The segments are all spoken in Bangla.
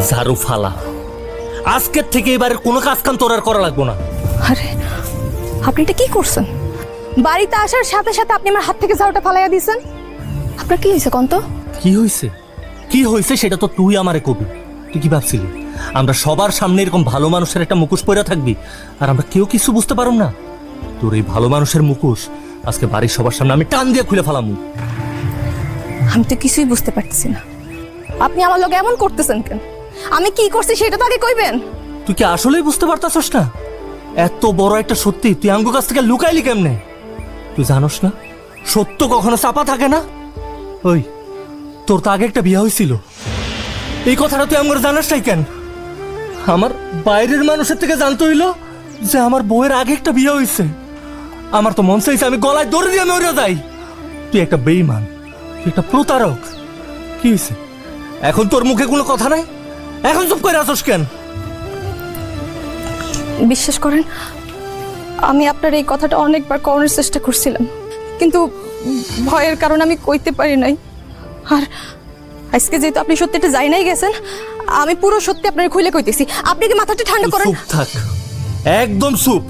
ঝাড়ু ফালা আজকের থেকে এবারে কোনো কাজ কাম তোর আর করা লাগবো না। আরে আপনি এটা কি করছেন? বাড়িতে আসার সাথে সাথে আপনি আমার হাত থেকে ঝাড়ুটা ফালাইয়া দিয়েছেন? আপনার কি হয়েছে কন্ত? কি হয়েছে? কি হয়েছে সেটা তো তুই আমারে কবি। তুই কি ভাবছিলি। আমরা সবার সামনে এরকম ভালো মানুষের একটা মুখোশ পরে থাকবি আর আমরা কেউ কিছু বুঝতে পারব না। তোর এই ভালো মানুষের মুখোশ আজকে বাড়ির সবার সামনে আমি টান দিয়ে খুলে ফেলাম। আমি তো কিছুই বুঝতে পারতেছি না। আপনি আমার লোক এমন করতেছেন কেন? আমি কি করছি সেটা তো আগে কইবেন। তুই কি আসলেই বুঝতে পারতাছস না? এত বড় একটা সত্যি, তুই আঙ্গু কাছ থেকে লুকাইলি কেমনে? তুই জানোস না? সত্য কখনো চাপা থাকে না? ওই, তোর তো আগে একটা বিয়ে হয়েছিল এই কথাটা তুই আমার জানাস নাই কেন? আমার বাইরের মানুষের থেকে জানতে হইল যে আমার বউয়ের আগে একটা বিয়ে হয়েছে আমার তো মন চাইছে আমি গলায় দৌড়ে দিয়ে মরে যাই। তুই একটা বেইমান তুই একটা প্রতারক। কি হয়েছে এখন তোর মুখে কোনো কথা নাই? এখন চুপ করে আসোস কেন? বিশ্বাস করেন আমি আপনার এই কথাটা অনেকবার করার চেষ্টা করছিলাম। কিন্তু ভয়ের কারণে আমি কইতে পারি নাই। আর আজকে যেহেতু আপনি সত্যিটা যাই নাই গেছেন আমি পুরো সত্যি আপনার খুলে কইতেছি। আপনি কি মাথাটা ঠান্ডা করেন? চুপ থাক। একদম চুপ।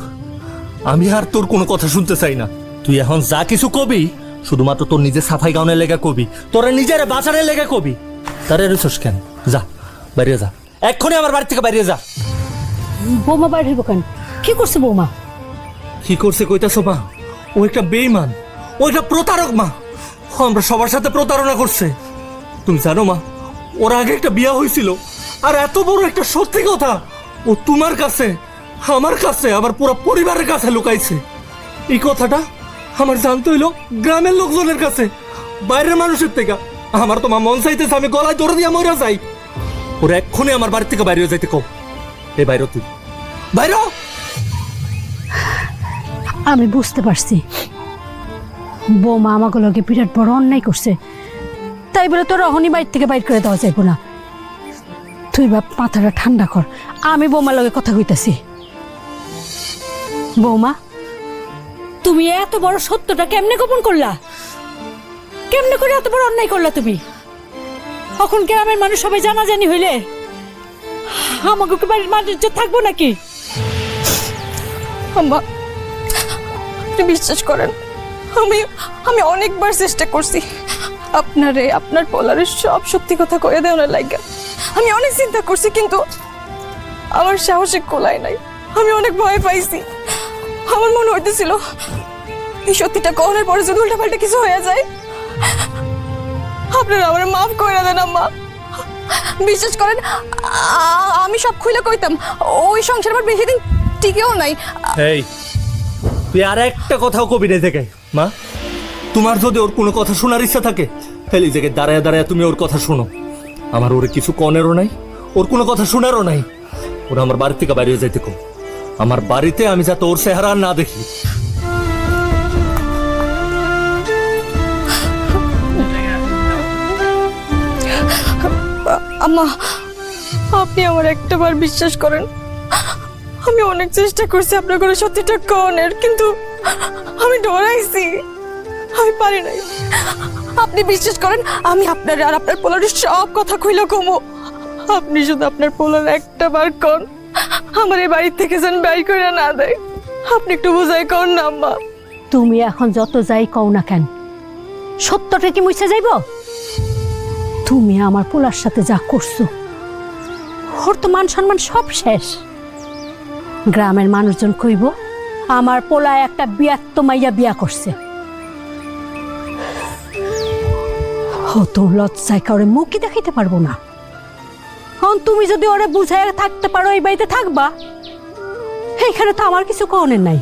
আমি আর তোর কোনো কথা শুনতে চাই না। তুই এখন যা কিছু কবি শুধুমাত্র তোর নিজের সাফাই গাউনের লেগে কবি তোরা নিজের বাজারের লেগে কবি। তারে রেছস কেন? যা। বাইরে যা। এক্ষুনি আমার বাড়ি থেকে বাইরে যা। বৌমা বাইরে হইব কেন? কি করছে বৌমা? কি করছে কইতাছো মা? ও একটা বেইমান ও একটা প্রতারক মা। আমরা সবার সাথে প্রতারণা করছে। তুমি জানো মা ওর আগে একটা বিয়া হয়েছিল আর এত বড় একটা সত্যি কথা ও তোমার কাছে আমার কাছে আবার পুরো পরিবারের কাছে লুকাইছে। এই কথাটা আমার জানতে হইল গ্রামের লোকজনের কাছে বাইরের মানুষের থেকে। আমার তো মা মন চাইতেছে আমি গলায় ধরে দিয়ে মরে যাই। ওর এক্ষুনি আমার বাড়ি থেকে বাইরে যাইতে কও। এই বাইরে তুই। বাইরে। আমি বুঝতে পারছি। বৌমা আমাকে লগে বিরাট বড় অন্যায় করছে। তাই বলে তোর অহনি বাইর থেকে বাইর করে দেওয়া যাইব না। তুই বাপ, মাথাটা ঠান্ডা কর। আমি বৌমার লগে কথা কইতাছি। বৌমা, তুমি এত বড় সত্যটা কেমনে গোপন করলা? কেমনে করে এত বড় অন্যায় করলা তুমি? এখন গ্রামের মানুষ সবাই জানাজানি হইলে? আমাকে বাড়ির মানুষ থাকব নাকি? আম্মা, আপনি বিশ্বাস করেন, আমি আমি অনেকবার চেষ্টা করছি আপনারে, আপনার পোলারে সব সত্যি কথা কয়ে দেওয়ার লাগে আমি অনেক চিন্তা করছি, কিন্তু আমার সাহসে কোলাই নাই। আমি অনেক ভয় পাইছি। আমার মনে হইতেছিল, এই সত্যিটা কখনের পরে যদি উল্টাপাল্টা কিছু হয়ে যায় আপনারা আমার মাফ করে দেন, আম্মা। বিশ্বাস করেন আমি সব খুলে কইতাম। ওই সংসার আমার বেশি দিন টিকেও নাই। এই, তুই আর একটা কথাও কবি নাই থেকে মা। তোমার যদি ওর কোনো কথা শোনার ইচ্ছা থাকে, তাহলে জায়গায় দাঁড়ায় দাঁড়ায় তুমি ওর কথা শোনো। আমার ওর কিছু কনেরও নাই, ওর কোনো কথা শোনারও নাই। ওরা আমার বাড়ি থেকে বাইরে যাইতে কো আমার বাড়িতে আমি যাতে ওর চেহারা না দেখি আম্মা, আপনি আমার একটাবার বিশ্বাস করেন। আমি অনেক চেষ্টা করছি আপনার করে সত্যিটা কনের কিন্তু আমি ডরাইছি। আমি পারি নাই। আপনি বিশ্বাস করেন, আমি আপনার আর আপনার পোলারের সব কথা খুইলে কমো। আপনি শুধু আপনার পোলার একটা বার কন। আমার এই বাড়ি থেকে যেন ব্যয় করে না দেয়। আপনি একটু বোঝাই কর না, আম্মা। তুমি এখন যত যাই কও না কেন, সত্যটা কি মুছে যাইব? তুমি আমার পোলার সাথে যা করছ, ওর তো মান সম্মান সব শেষ। গ্রামের মানুষজন কইব, আমার পোলা একটা বিয়াত্ত মাইয়া বিয়া করছে। ও তো লজ্জায় কাউরে মুখই দেখাইতে পারব না। এখন তুমি যদি ওরে বুঝায় থাকতে পারো, এই বাড়িতে থাকবা। এইখানে তো আমার কিছু কনের নাই।